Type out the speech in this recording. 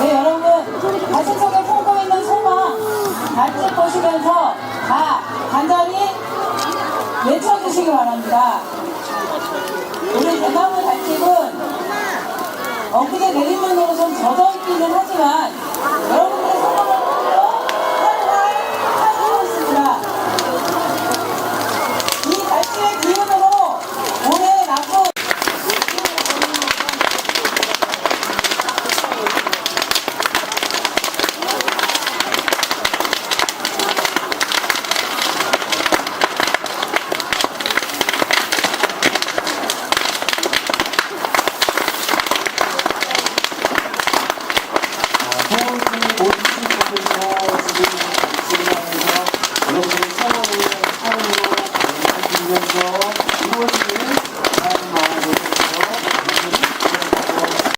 네, 여러분, 가시성에 품고 있는 소망 잘 짚어주면서 다 간단히 외쳐주시기 바랍니다. 우리 대나무 달집은 엊그제 내리문으로 좀 젖어있기는 여러분의 처음으로 처음으로 만나주면서 이루어지게